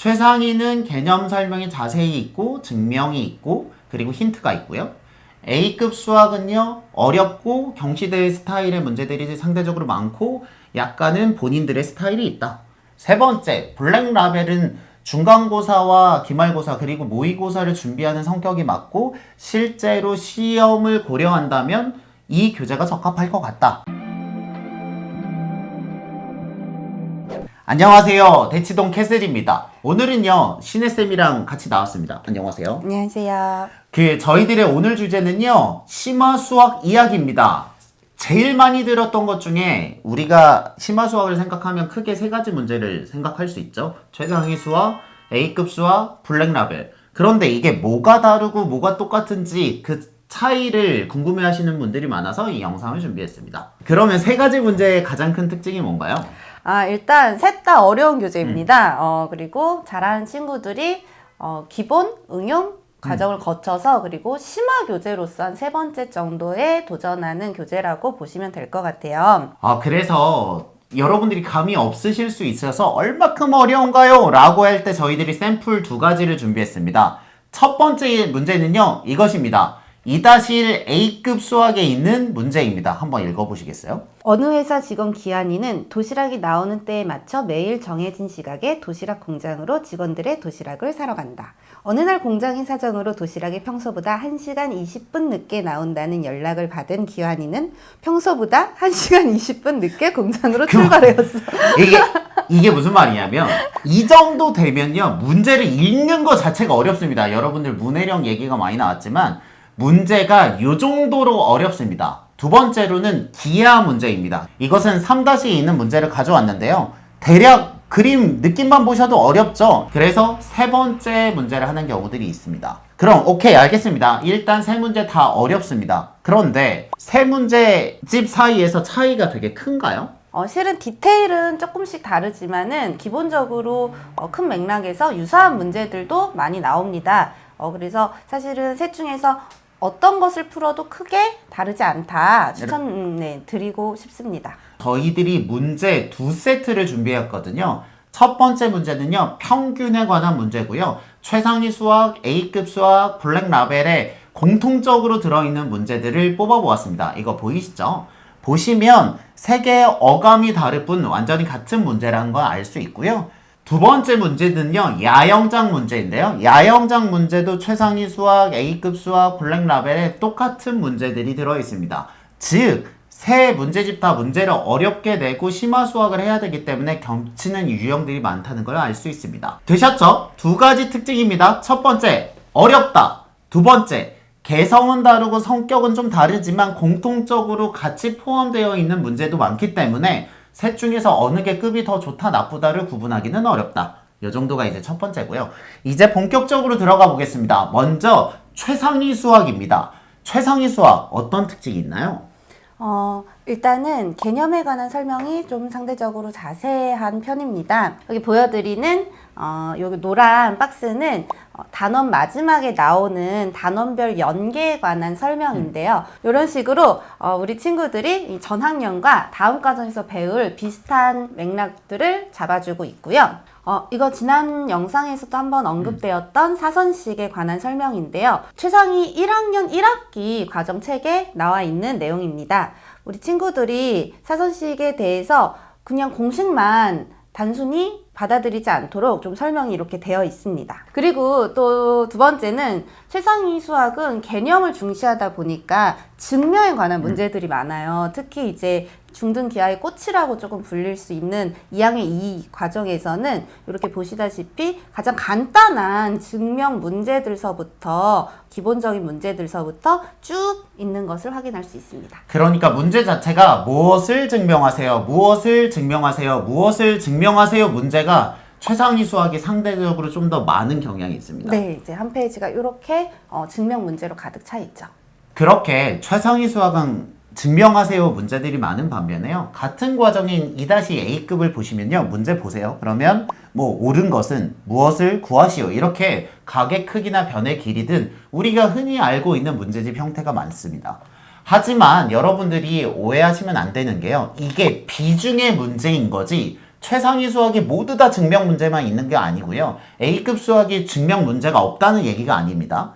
최상위는 개념 설명이 자세히 있고 증명이 있고 그리고 힌트가 있고요. A급 수학은요 어렵고 경시대의 스타일의 문제들이 상대적으로 많고 약간은 본인들의 스타일이 있다. 세 번째 블랙 라벨은 중간고사와 기말고사 그리고 모의고사를 준비하는 성격이 맞고 실제로 시험을 고려한다면 이 교재가 적합할 것 같다. 안녕하세요. 대치동 캐슬입니다. 오늘은요, 신혜쌤이랑 같이 나왔습니다. 안녕하세요. 안녕하세요. 그, 저희들의 오늘 주제는요, 심화 수학 이야기입니다. 제일 많이 들었던 것 중에 우리가 심화 수학을 생각하면 크게 세 가지 문제를 생각할 수 있죠. 최상위 수학, A급 수학, 블랙 라벨. 그런데 이게 뭐가 다르고 뭐가 똑같은지 그 차이를 궁금해 하시는 분들이 많아서 이 영상을 준비했습니다. 그러면 세 가지 문제의 가장 큰 특징이 뭔가요? 아, 일단 셋 다 어려운 교재입니다. 어, 그리고 잘하는 친구들이 어, 기본 응용 과정을 거쳐서 그리고 심화 교재로서 한 세 번째 정도에 도전하는 교재라고 보시면 될 것 같아요. 아, 그래서 여러분들이 감이 없으실 수 있어서 얼마큼 어려운가요? 라고 할 때 저희들이 샘플 두 가지를 준비했습니다. 첫 번째 문제는요, 이것입니다. 2-1 A급 수학에 있는 문제입니다. 한번 읽어보시겠어요? 어느 회사 직원 기한이는 도시락이 나오는 때에 맞춰 매일 정해진 시각에 도시락 공장으로 직원들의 도시락을 사러 간다. 어느 날 공장의 사정으로 도시락이 평소보다 1시간 20분 늦게 나온다는 연락을 받은 기한이는 평소보다 1시간 20분 늦게 공장으로 출발해왔어. 이게, 이게 무슨 말이냐면, 이 정도 되면요, 문제를 읽는 것 자체가 어렵습니다. 여러분들 문해력 얘기가 많이 나왔지만, 문제가 요 정도로 어렵습니다. 두 번째로는 기하 문제입니다. 이것은 3-2에 있는 문제를 가져왔는데요. 대략 그림 느낌만 보셔도 어렵죠? 그래서 세 번째 문제를 하는 경우들이 있습니다. 그럼 오케이 알겠습니다. 일단 세 문제 다 어렵습니다. 그런데 세 문제 집 사이에서 차이가 되게 큰가요? 어, 실은 디테일은 조금씩 다르지만은 기본적으로 어, 큰 맥락에서 유사한 문제들도 많이 나옵니다. 어, 그래서 사실은 셋 중에서 어떤 것을 풀어도 크게 다르지 않다 추천 네, 드리고 싶습니다. 저희들이 문제 두 세트를 준비했거든요. 첫 번째 문제는요, 평균에 관한 문제고요. 최상위 수학, A급 수학, 블랙 라벨에 공통적으로 들어있는 문제들을 뽑아보았습니다. 이거 보이시죠? 보시면 세 개의 어감이 다를 뿐 완전히 같은 문제라는 걸 알 수 있고요. 두 번째 문제는요, 야영장 문제인데요. 야영장 문제도 최상위 수학, A급 수학, 블랙 라벨에 똑같은 문제들이 들어있습니다. 즉, 세 문제집 다 문제를 어렵게 내고 심화 수학을 해야 되기 때문에 겹치는 유형들이 많다는 걸 알 수 있습니다. 되셨죠? 두 가지 특징입니다. 첫 번째, 어렵다. 두 번째, 개성은 다르고 성격은 좀 다르지만 공통적으로 같이 포함되어 있는 문제도 많기 때문에 셋 중에서 어느 게 급이 더 좋다 나쁘다를 구분하기는 어렵다. 이 정도가 이제 첫 번째고요. 이제 본격적으로 들어가 보겠습니다. 먼저 최상위 수학입니다. 최상위 수학 어떤 특징이 있나요? 어, 일단은 개념에 관한 설명이 좀 상대적으로 자세한 편입니다. 여기 보여드리는 어, 여기 노란 박스는 어, 단원 마지막에 나오는 단원별 연계에 관한 설명인데요. 이런 식으로 어, 우리 친구들이 이 전학년과 다음 과정에서 배울 비슷한 맥락들을 잡아주고 있고요. 어, 이거 지난 영상에서도 한번 언급되었던 사선식에 관한 설명인데요. 최상위 1학년 1학기 과정 책에 나와 있는 내용입니다. 우리 친구들이 사선식에 대해서 그냥 공식만 단순히 받아들이지 않도록 좀 설명이 이렇게 되어 있습니다. 그리고 또 두 번째는 최상위 수학은 개념을 중시하다 보니까 증명에 관한 문제들이 많아요. 특히 이제 중등 기하의 꽃이라고 조금 불릴 수 있는 2학년 2 과정에서는 이렇게 보시다시피 가장 간단한 증명 문제들서부터 기본적인 문제들서부터 쭉 있는 것을 확인할 수 있습니다. 그러니까 문제 자체가 무엇을 증명하세요? 무엇을 증명하세요? 무엇을 증명하세요? 문제가 최상위 수학이 상대적으로 좀 더 많은 경향이 있습니다. 네, 이제 한 페이지가 이렇게 어, 증명 문제로 가득 차 있죠. 그렇게 최상위 수학은 증명하세요 문제들이 많은 반면에요. 같은 과정인 2-A급을 보시면요. 문제 보세요. 그러면 뭐 옳은 것은 무엇을 구하시오. 이렇게 각의 크기나 변의 길이든 우리가 흔히 알고 있는 문제집 형태가 많습니다. 하지만 여러분들이 오해하시면 안 되는 게요. 이게 비중의 문제인 거지 최상위 수학이 모두 다 증명 문제만 있는 게 아니고요. A급 수학이 증명 문제가 없다는 얘기가 아닙니다.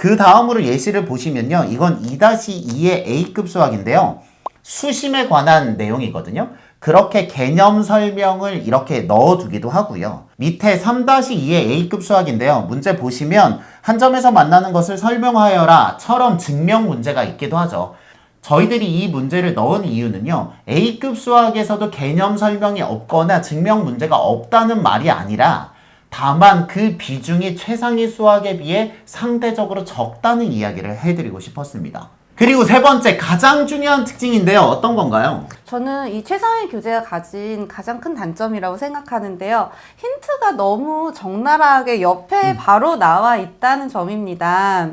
그 다음으로 예시를 보시면요. 이건 2-2의 A급 수학인데요. 수심에 관한 내용이거든요. 그렇게 개념 설명을 이렇게 넣어두기도 하고요. 밑에 3-2의 A급 수학인데요. 문제 보시면 한 점에서 만나는 것을 설명하여라 처럼 증명 문제가 있기도 하죠. 저희들이 이 문제를 넣은 이유는요. A급 수학에서도 개념 설명이 없거나 증명 문제가 없다는 말이 아니라 다만 그 비중이 최상위 수학에 비해 상대적으로 적다는 이야기를 해드리고 싶었습니다. 그리고 세 번째 가장 중요한 특징인데요. 어떤 건가요? 저는 이 최상위 교재가 가진 가장 큰 단점이라고 생각하는데요. 힌트가 너무 적나라하게 옆에 바로 나와 있다는 점입니다.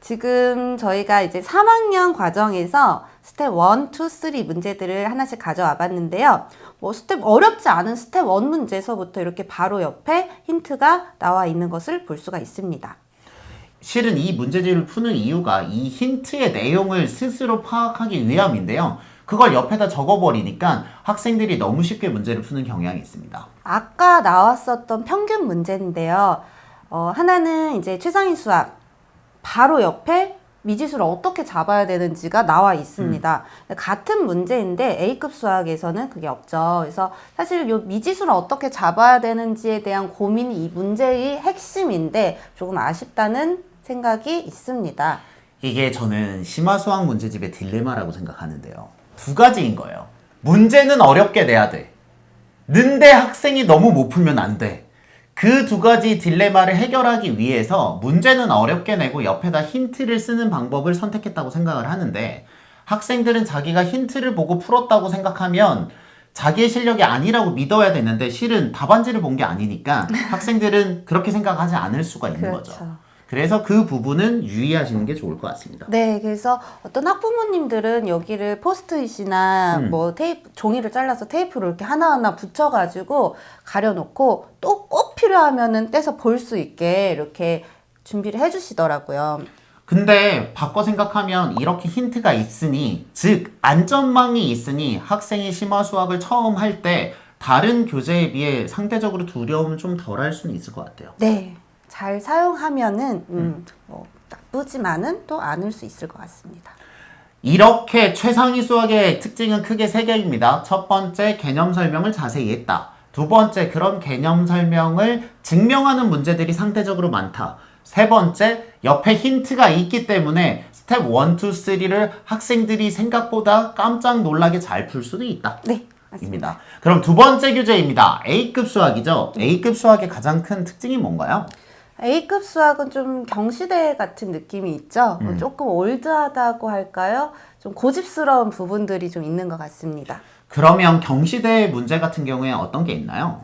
지금 저희가 이제 3학년 과정에서 스텝 1, 2, 3 문제들을 하나씩 가져와 봤는데요. 뭐 스텝 어렵지 않은 스텝 1 문제에서부터 이렇게 바로 옆에 힌트가 나와 있는 것을 볼 수가 있습니다. 실은 이 문제집을 푸는 이유가 이 힌트의 내용을 스스로 파악하기 위함인데요. 그걸 옆에다 적어버리니까 학생들이 너무 쉽게 문제를 푸는 경향이 있습니다. 아까 나왔었던 평균 문제인데요. 어, 하나는 이제 최상위 수학 바로 옆에 미지수를 어떻게 잡아야 되는지가 나와 있습니다. 같은 문제인데 A급 수학에서는 그게 없죠. 그래서 사실 이 미지수를 어떻게 잡아야 되는지에 대한 고민이 이 문제의 핵심인데 조금 아쉽다는 생각이 있습니다. 이게 저는 심화 수학 문제집의 딜레마라고 생각하는데요. 두 가지인 거예요. 문제는 어렵게 내야 돼. 는데 학생이 너무 못 풀면 안 돼. 그 두 가지 딜레마를 해결하기 위해서 문제는 어렵게 내고 옆에다 힌트를 쓰는 방법을 선택했다고 생각을 하는데 학생들은 자기가 힌트를 보고 풀었다고 생각하면 자기의 실력이 아니라고 믿어야 되는데 실은 답안지를 본 게 아니니까 학생들은 그렇게 생각하지 않을 수가 있는 거죠. 그렇죠. 그래서 그 부분은 유의하시는 게 좋을 것 같습니다. 네, 그래서 어떤 학부모님들은 여기를 포스트잇이나 음. 뭐 테이프 종이를 잘라서 테이프로 이렇게 하나하나 붙여가지고 가려놓고 또 꼭 필요하면은 떼서 볼 수 있게 이렇게 준비를 해주시더라고요. 근데 바꿔 생각하면 이렇게 힌트가 있으니 즉 안전망이 있으니 학생이 심화 수학을 처음 할 때 다른 교재에 비해 상대적으로 두려움은 좀덜 할 수는 있을 것 같아요. 네, 잘 사용하면은 음, 뭐 나쁘지만은 또 않을 수 있을 것 같습니다. 이렇게 최상위 수학의 특징은 크게 세 개입니다. 첫 번째 개념 설명을 자세히 했다. 두 번째 그런 개념 설명을 증명하는 문제들이 상대적으로 많다. 세 번째 옆에 힌트가 있기 때문에 스텝 1, 2, 3를 학생들이 생각보다 깜짝 놀라게 잘 풀 수도 있다. 네, 맞습니다. 입니다. 그럼 두 번째 교재입니다. A급 수학이죠. A급 수학의 가장 큰 특징이 뭔가요? A급 수학은 좀 경시대 같은 느낌이 있죠. 뭐 조금 올드하다고 할까요? 좀 고집스러운 부분들이 좀 있는 것 같습니다. 그러면 경시대 문제 같은 경우에 어떤 게 있나요?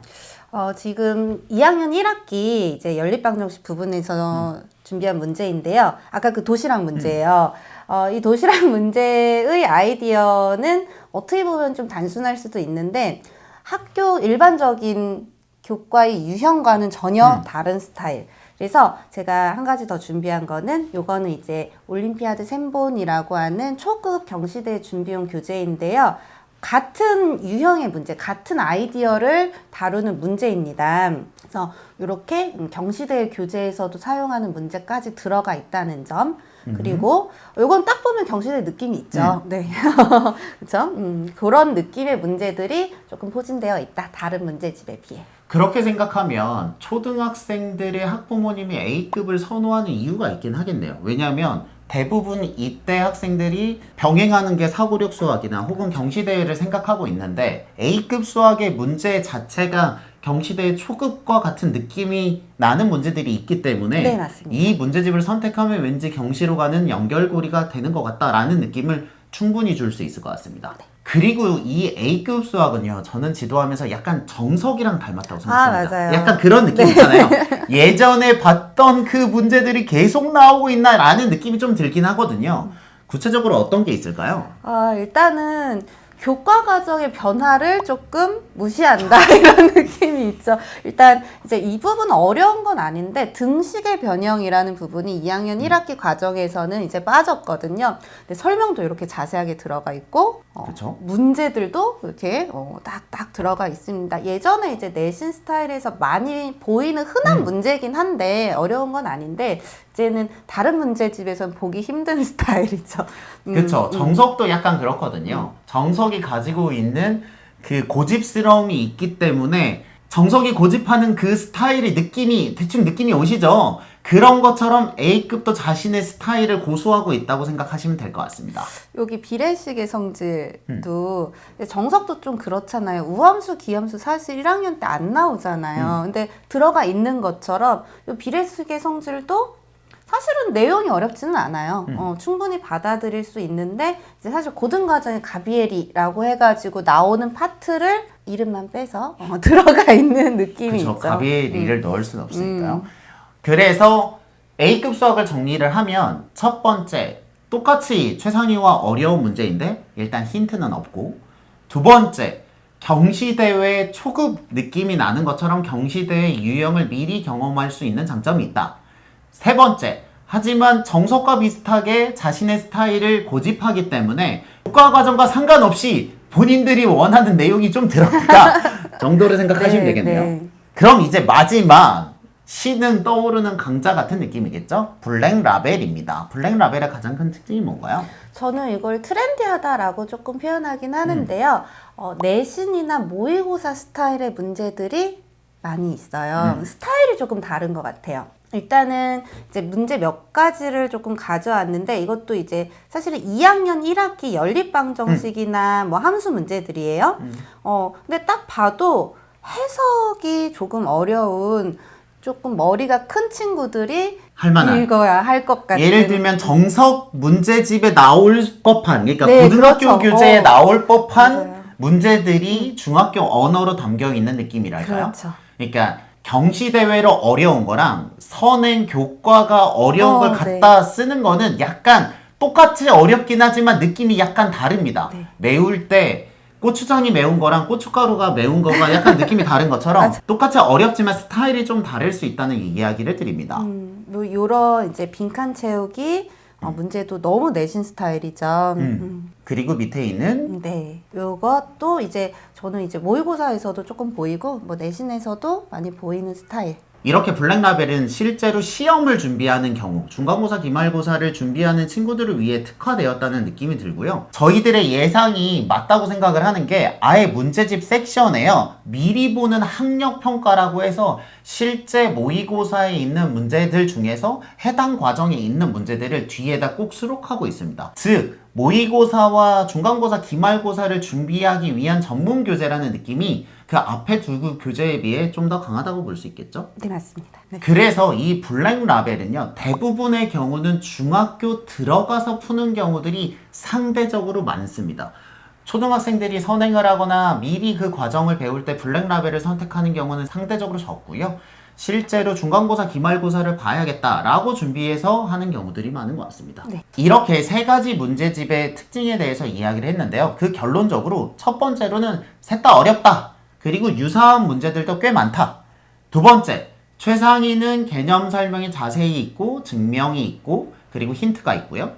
어, 지금 2학년 1학기 이제 연립방정식 부분에서 준비한 문제인데요. 아까 그 도시락 문제예요. 어, 이 도시락 문제의 아이디어는 어떻게 보면 좀 단순할 수도 있는데 학교 일반적인 교과의 유형과는 전혀 다른 스타일. 그래서 제가 한 가지 더 준비한 거는 요거는 이제 올림피아드 샘본이라고 하는 초급 경시대 준비용 교재인데요. 같은 유형의 문제, 같은 아이디어를 다루는 문제입니다. 그래서 이렇게 경시대 교재에서도 사용하는 문제까지 들어가 있다는 점. 그리고 이건 딱 보면 경시대 느낌이 있죠. 네. 그렇죠? 음, 그런 느낌의 문제들이 조금 포진되어 있다. 다른 문제집에 비해. 그렇게 생각하면 초등학생들의 학부모님이 A급을 선호하는 이유가 있긴 하겠네요. 왜냐하면 대부분 이때 학생들이 병행하는 게 사고력 수학이나 혹은 경시대회를 생각하고 있는데 A급 수학의 문제 자체가 경시대의 초급과 같은 느낌이 나는 문제들이 있기 때문에 네. 이 문제집을 선택하면 왠지 경시로 가는 연결고리가 되는 것 같다라는 느낌을 충분히 줄 수 있을 것 같습니다. 네. 그리고 이 A급 수학은요, 저는 지도하면서 약간 정석이랑 닮았다고 생각합니다. 맞아요. 약간 그런 느낌 있잖아요. 예전에 봤던 그 문제들이 계속 나오고 있나라는 느낌이 좀 들긴 하거든요. 구체적으로 어떤 게 있을까요? 아, 일단은 교과 과정의 변화를 조금 무시한다 이런 느낌이 있죠. 일단 이제 이 부분 어려운 건 아닌데 등식의 변형이라는 부분이 2학년 1학기 과정에서는 이제 빠졌거든요. 근데 설명도 이렇게 자세하게 들어가 있고 어, 그쵸. 문제들도 이렇게 어, 딱딱 들어가 있습니다. 예전에 이제 내신 스타일에서 많이 보이는 흔한 음. 문제긴 한데 어려운 건 아닌데 이제는 다른 문제집에선 보기 힘든 스타일이죠. 음. 음. 정석도 약간 그렇거든요. 정석이 가지고 있는 그 고집스러움이 있기 때문에 정석이 고집하는 그 스타일의 느낌이 대충 느낌이 오시죠? 그런 것처럼 A급도 자신의 스타일을 고수하고 있다고 생각하시면 될 것 같습니다. 여기 비례식의 성질도 음. 정석도 좀 그렇잖아요. 우함수, 기함수 사실 1학년 때 안 나오잖아요. 음. 근데 들어가 있는 것처럼 이 비례식의 성질도 사실은 내용이 어렵지는 않아요. 음. 어, 충분히 받아들일 수 있는데 이제 사실 고등 과정에 가비에리라고 해가지고 나오는 파트를 이름만 빼서 어, 들어가 있는 느낌이 그쵸. 있죠. 가비에 음. 넣을 수는 없으니까요. 그래서 A급 수학을 정리를 하면 첫 번째 똑같이 최상위와 어려운 문제인데 일단 힌트는 없고 두 번째 경시대회 초급 느낌이 나는 것처럼 경시대회 유형을 미리 경험할 수 있는 장점이 있다. 세 번째 하지만 정석과 비슷하게 자신의 스타일을 고집하기 때문에 교과 과정과 상관없이 본인들이 원하는 내용이 좀 들어간다 정도로 생각하시면 네, 되겠네요. 네. 그럼 이제 마지막 시는 떠오르는 강자 같은 느낌이겠죠? 블랙 라벨입니다. 블랙 라벨의 가장 큰 특징이 뭔가요? 저는 이걸 트렌디하다라고 조금 표현하긴 하는데요. 어, 내신이나 모의고사 스타일의 문제들이 많이 있어요. 음. 스타일이 조금 다른 것 같아요. 일단은 이제 문제 몇 가지를 조금 가져왔는데 이것도 이제 사실은 2학년 1학기 연립방 정식이나 뭐 함수 문제들이에요. 어, 근데 딱 봐도 해석이 조금 어려운 조금 머리가 큰 친구들이 할만한. 읽어야 할 것 같은 예를 들면 정석 문제집에 나올 법한 그러니까 네, 고등학교 그렇죠. 교재에 어. 나올 법한 맞아요. 문제들이 중학교 언어로 담겨 있는 느낌이랄까요? 그렇죠. 그러니까 경시 대회로 어려운 거랑 선행 교과가 어려운 어, 걸 갖다 쓰는 거는 약간 똑같이 어렵긴 하지만 느낌이 약간 다릅니다. 네. 매울 때 고추장이 매운 거랑 고춧가루가 매운 거가 약간 느낌이 다른 것처럼 똑같이 어렵지만 스타일이 좀 다를 수 있다는 이야기를 드립니다. 음, 뭐 요런 이제 빈칸 채우기 어, 문제도 너무 내신 스타일이죠. 음. 그리고 밑에 있는 음, 네. 요것도 이제 저는 이제 모의고사에서도 조금 보이고 뭐 내신에서도 많이 보이는 스타일. 이렇게 블랙라벨은 실제로 시험을 준비하는 경우, 중간고사, 기말고사를 준비하는 친구들을 위해 특화되었다는 느낌이 들고요. 저희들의 예상이 맞다고 생각을 하는 게 아예 문제집 섹션에요. 미리 보는 학력평가라고 해서 실제 모의고사에 있는 문제들 중에서 해당 과정에 있는 문제들을 뒤에다 꼭 수록하고 있습니다. 즉, 모의고사와 중간고사, 기말고사를 준비하기 위한 전문 교재라는 느낌이 그 앞에 두 교재에 비해 좀 더 강하다고 볼 수 있겠죠? 네, 맞습니다. 네. 그래서 이 블랙 라벨은요, 대부분의 경우는 중학교 들어가서 푸는 경우들이 상대적으로 많습니다. 초등학생들이 선행을 하거나 미리 그 과정을 배울 때 블랙 라벨을 선택하는 경우는 상대적으로 적고요. 실제로 중간고사, 기말고사를 봐야겠다라고 준비해서 하는 경우들이 많은 것 같습니다. 네. 이렇게 세 가지 문제집의 특징에 대해서 이야기를 했는데요. 그 결론적으로 첫 번째로는 셋 다 어렵다. 그리고 유사한 문제들도 꽤 많다. 두 번째, 최상위는 개념 설명이 자세히 있고 증명이 있고 그리고 힌트가 있고요.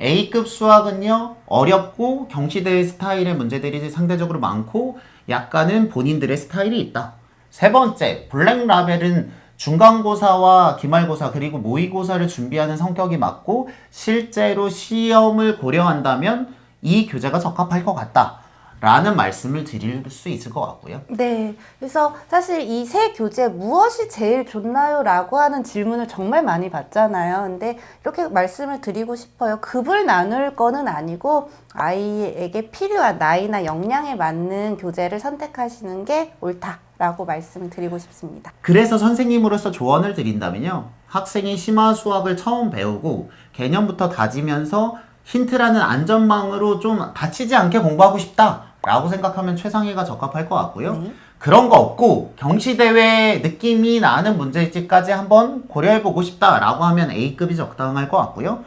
A급 수학은요 어렵고 경시대 스타일의 문제들이 상대적으로 많고 약간은 본인들의 스타일이 있다. 세 번째, 블랙 라벨은 중간고사와 기말고사 그리고 모의고사를 준비하는 성격이 맞고 실제로 시험을 고려한다면 이 교재가 적합할 것 같다. 라는 말씀을 드릴 수 있을 것 같고요. 네. 그래서 사실 이세 교재 무엇이 제일 좋나요? 라고 하는 질문을 정말 많이 받잖아요. 근데 이렇게 말씀을 드리고 싶어요. 급을 나눌 거는 아니고 아이에게 필요한 나이나 역량에 맞는 교재를 선택하시는 게 옳다 라고 말씀을 드리고 싶습니다. 그래서 선생님으로서 조언을 드린다면요. 학생이 심화 수학을 처음 배우고 개념부터 다지면서 힌트라는 안전망으로 좀 다치지 않게 공부하고 싶다. 라고 생각하면 최상위가 적합할 것 같고요. 네. 그런 거 없고 경시대회 느낌이 나는 문제집까지 한번 고려해보고 싶다라고 하면 A급이 적당할 것 같고요.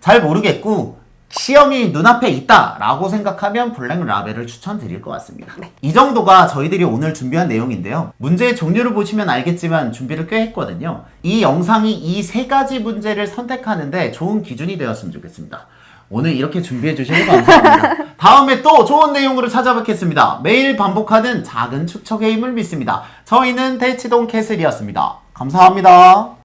잘 모르겠고 시험이 눈앞에 있다라고 생각하면 블랙 라벨을 추천드릴 것 같습니다. 이 정도가 저희들이 오늘 준비한 내용인데요. 문제의 종류를 보시면 알겠지만 준비를 꽤 했거든요. 이 영상이 이 세 가지 문제를 선택하는데 좋은 기준이 되었으면 좋겠습니다. 오늘 이렇게 준비해 주셔서 감사합니다. 다음에 또 좋은 내용으로 찾아뵙겠습니다. 매일 반복하는 작은 축척의 힘을 믿습니다. 저희는 대치동 캐슬이었습니다. 감사합니다.